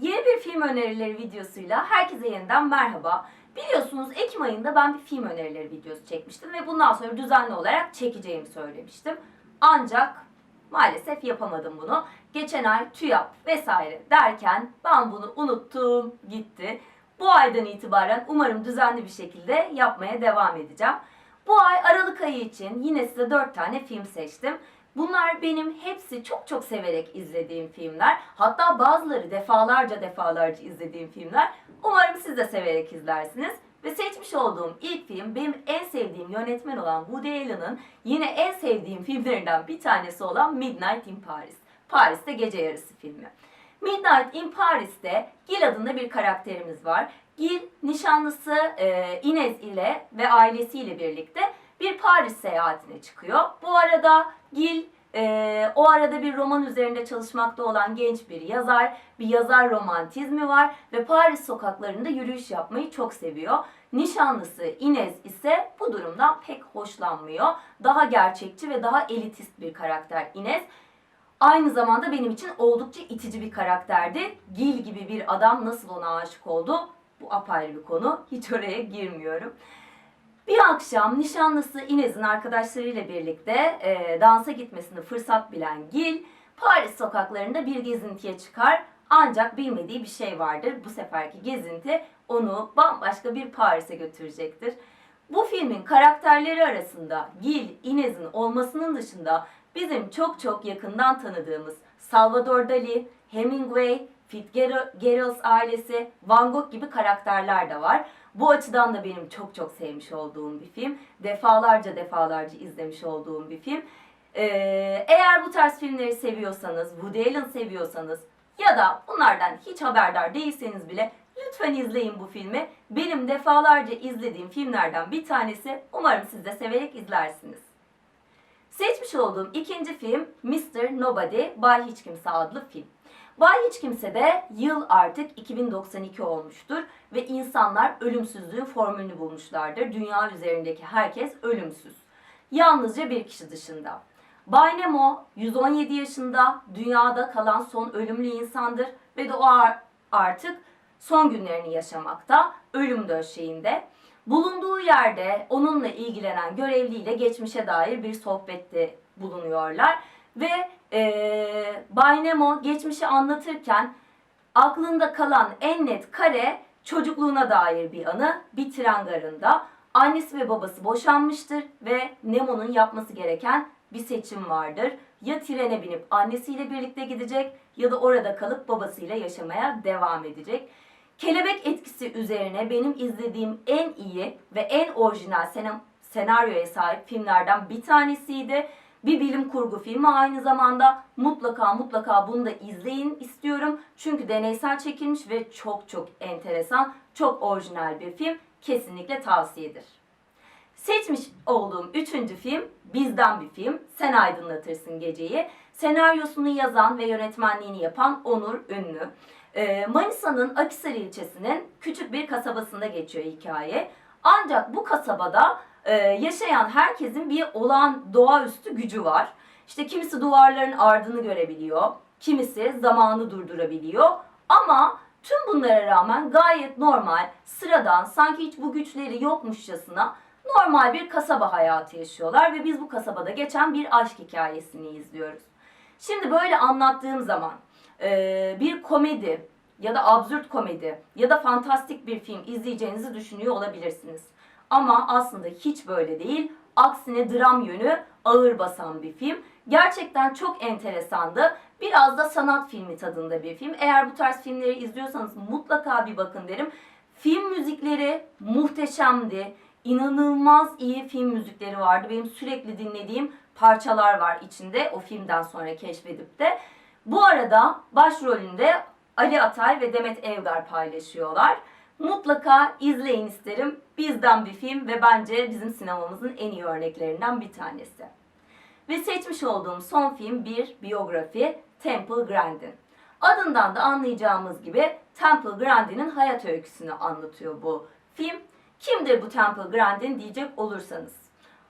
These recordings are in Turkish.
Yeni bir film önerileri videosuyla herkese yeniden merhaba. Biliyorsunuz Ekim ayında ben bir film önerileri videosu çekmiştim ve bundan sonra düzenli olarak çekeceğimi söylemiştim. Ancak maalesef yapamadım bunu. Geçen ay TÜYAP vesaire derken ben bunu unuttum gitti. Bu aydan itibaren umarım düzenli bir şekilde yapmaya devam edeceğim. Bu ay Aralık ayı için yine size 4 tane film seçtim. Bunlar benim hepsi çok çok severek izlediğim filmler. Hatta bazıları defalarca defalarca izlediğim filmler. Umarım siz de severek izlersiniz. Ve seçmiş olduğum ilk film benim en sevdiğim yönetmen olan Woody Allen'ın yine en sevdiğim filmlerinden bir tanesi olan Midnight in Paris. Paris'te Gece Yarısı filmi. Midnight in Paris'te Gil adında bir karakterimiz var. Gil nişanlısı e, Inez ile ve ailesiyle birlikte bir Paris seyahatine çıkıyor. Bu arada Gil e, o arada bir roman üzerinde çalışmakta olan genç bir yazar. Bir yazar romantizmi var ve Paris sokaklarında yürüyüş yapmayı çok seviyor. Nişanlısı Inez ise bu durumdan pek hoşlanmıyor. Daha gerçekçi ve daha elitist bir karakter Inez. Aynı zamanda benim için oldukça itici bir karakterdi. Gil gibi bir adam nasıl ona aşık oldu? Bu apayrı bir konu. Hiç oraya girmiyorum. Bir akşam nişanlısı Inez'in arkadaşlarıyla birlikte e, dansa gitmesini fırsat bilen Gil, Paris sokaklarında bir gezintiye çıkar. Ancak bilmediği bir şey vardır. Bu seferki gezinti onu bambaşka bir Paris'e götürecektir. Bu filmin karakterleri arasında Gil, Inez'in olmasının dışında bizim çok çok yakından tanıdığımız Salvador Dali, Hemingway, Fitzgerald ailesi, Van Gogh gibi karakterler de var. Bu açıdan da benim çok çok sevmiş olduğum bir film. Defalarca defalarca izlemiş olduğum bir film. Ee, eğer bu tarz filmleri seviyorsanız, Woody Allen seviyorsanız ya da bunlardan hiç haberdar değilseniz bile lütfen izleyin bu filmi. Benim defalarca izlediğim filmlerden bir tanesi. Umarım siz de severek izlersiniz. Seçmiş olduğum ikinci film Mr. Nobody Bay Hiç Kimse adlı film. Bay Hiç Kimse de yıl artık 2092 olmuştur ve insanlar ölümsüzlüğün formülünü bulmuşlardır. Dünya üzerindeki herkes ölümsüz. Yalnızca bir kişi dışında. Bay Nemo 117 yaşında dünyada kalan son ölümlü insandır ve de o ar- artık son günlerini yaşamakta, ölüm döşeğinde. Bulunduğu yerde onunla ilgilenen görevliyle geçmişe dair bir sohbette bulunuyorlar. Ve eee Bay Nemo geçmişi anlatırken aklında kalan en net kare çocukluğuna dair bir anı bir tren garında. Annesi ve babası boşanmıştır ve Nemo'nun yapması gereken bir seçim vardır. Ya trene binip annesiyle birlikte gidecek ya da orada kalıp babasıyla yaşamaya devam edecek. Kelebek etkisi üzerine benim izlediğim en iyi ve en orijinal sen- senaryoya sahip filmlerden bir tanesiydi. Bir bilim kurgu filmi aynı zamanda mutlaka mutlaka bunu da izleyin istiyorum. Çünkü deneysel çekilmiş ve çok çok enteresan, çok orijinal bir film. Kesinlikle tavsiyedir. Seçmiş olduğum üçüncü film bizden bir film. Sen aydınlatırsın geceyi. Senaryosunu yazan ve yönetmenliğini yapan Onur Ünlü. Ee, Manisa'nın Akisar ilçesinin küçük bir kasabasında geçiyor hikaye. Ancak bu kasabada e, yaşayan herkesin bir olağan doğaüstü gücü var. İşte kimisi duvarların ardını görebiliyor, kimisi zamanı durdurabiliyor. Ama tüm bunlara rağmen gayet normal, sıradan, sanki hiç bu güçleri yokmuşçasına normal bir kasaba hayatı yaşıyorlar ve biz bu kasabada geçen bir aşk hikayesini izliyoruz. Şimdi böyle anlattığım zaman e, bir komedi ya da absürt komedi ya da fantastik bir film izleyeceğinizi düşünüyor olabilirsiniz. Ama aslında hiç böyle değil. Aksine dram yönü ağır basan bir film. Gerçekten çok enteresandı. Biraz da sanat filmi tadında bir film. Eğer bu tarz filmleri izliyorsanız mutlaka bir bakın derim. Film müzikleri muhteşemdi. İnanılmaz iyi film müzikleri vardı. Benim sürekli dinlediğim parçalar var içinde o filmden sonra keşfedip de. Bu arada başrolünde Ali Atay ve Demet Evgar paylaşıyorlar. Mutlaka izleyin isterim. Bizden bir film ve bence bizim sinemamızın en iyi örneklerinden bir tanesi. Ve seçmiş olduğum son film bir biyografi Temple Grandin. Adından da anlayacağımız gibi Temple Grandin'in hayat öyküsünü anlatıyor bu film. Kimdir bu Temple Grandin diyecek olursanız.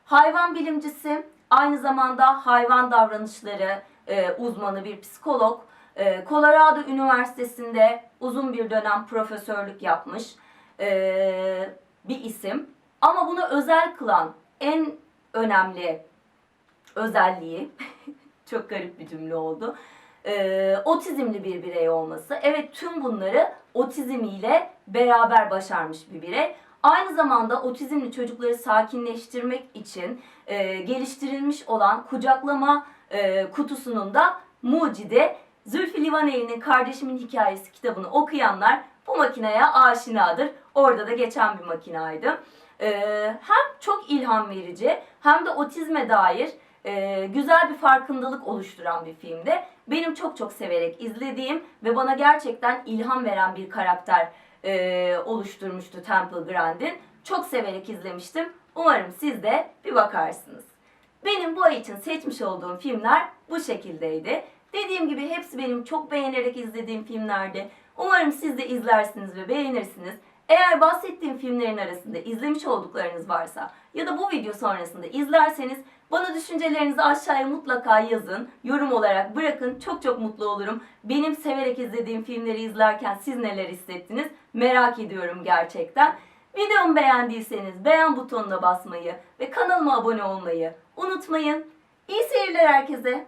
Hayvan bilimcisi, aynı zamanda hayvan davranışları e, uzmanı bir psikolog Ee, Colorado Üniversitesi'nde uzun bir dönem profesörlük yapmış ee, bir isim. Ama bunu özel kılan en önemli özelliği, çok garip bir cümle oldu, ee, otizmli bir birey olması. Evet tüm bunları otizmiyle beraber başarmış bir birey. Aynı zamanda otizmli çocukları sakinleştirmek için e, geliştirilmiş olan kucaklama e, kutusunun da mucidi Zülfü Livaneli'nin Kardeşimin Hikayesi kitabını okuyanlar bu makineye aşinadır. Orada da geçen bir makinaydı. E, hem çok ilham verici hem de otizme dair e, güzel bir farkındalık oluşturan bir filmdi. Benim çok çok severek izlediğim ve bana gerçekten ilham veren bir karakter e, oluşturmuştu Temple Grandin. Çok severek izlemiştim. Umarım siz de bir bakarsınız. Benim bu ay için seçmiş olduğum filmler bu şekildeydi. Dediğim gibi hepsi benim çok beğenerek izlediğim filmlerdi. Umarım siz de izlersiniz ve beğenirsiniz. Eğer bahsettiğim filmlerin arasında izlemiş olduklarınız varsa ya da bu video sonrasında izlerseniz bana düşüncelerinizi aşağıya mutlaka yazın. Yorum olarak bırakın. Çok çok mutlu olurum. Benim severek izlediğim filmleri izlerken siz neler hissettiniz merak ediyorum gerçekten. Videomu beğendiyseniz beğen butonuna basmayı ve kanalıma abone olmayı unutmayın. İyi seyirler herkese.